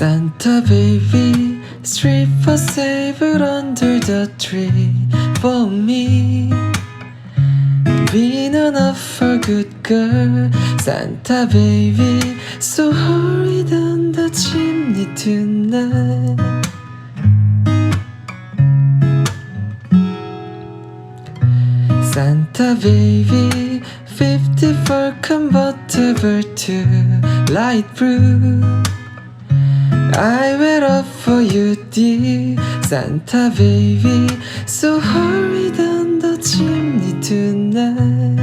Santa baby, street for sable under the tree for me. Been enough for good girl, Santa baby. So hurry down the chimney tonight. Santa baby, 54 convertible to light blue. I wait up for you, dear Santa baby. So hurry down the chimney tonight.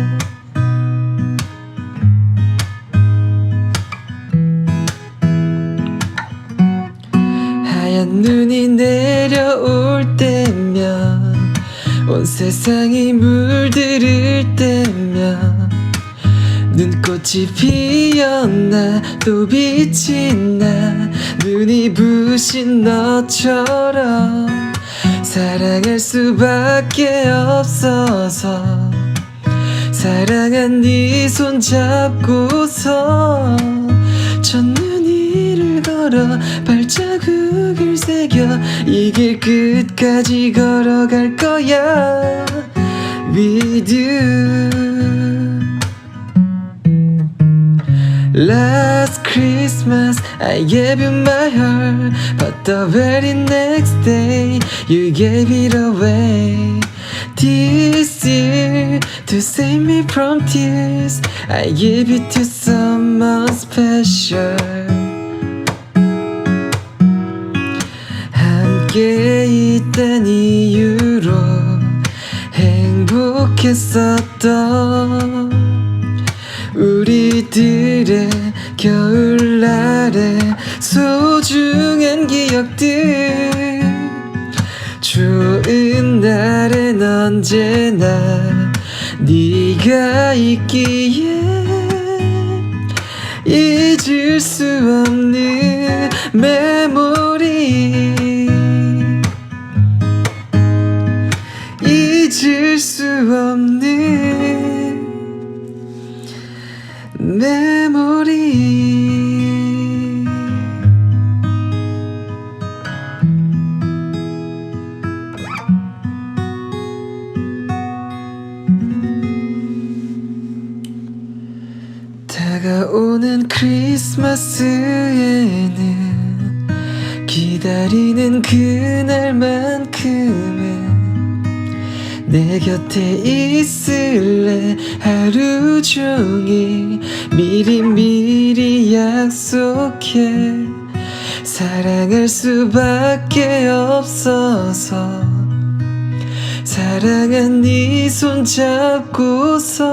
하얀 눈이 내려올 때면 온 세상이 물들을 때면 눈꽃이 피었나 또 빛이 나. 눈이 부신 너처럼 사랑할 수밖에 없어서. 사랑한 네 손 잡고서 첫눈 이를 걸어 발자국을 새겨 이 길 끝까지 걸어갈 거야. With you Last Christmas I gave you my heart But the very next day You gave it away This year To save me from tears I give it to someone special 함께 있던 이유로 행복했었던 우리 들의 겨울날의 소중한 기억들. 좋은 날엔 언제나 네가 있기에 잊을 수 없는 메모리. 잊을 수 없는 메모리 다가오는 크리스마스에는 기다리는 그날만큼은 내 곁에 있을래? 하루 종일 미리 미리 약속해. 사랑할 수밖에 없어서. 사랑한 네 손 잡고서.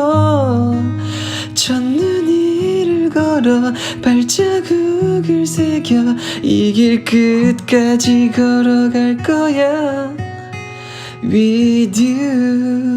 첫눈 이를 걸어 발자국을 새겨. 이 길 끝까지 걸어갈 거야 With you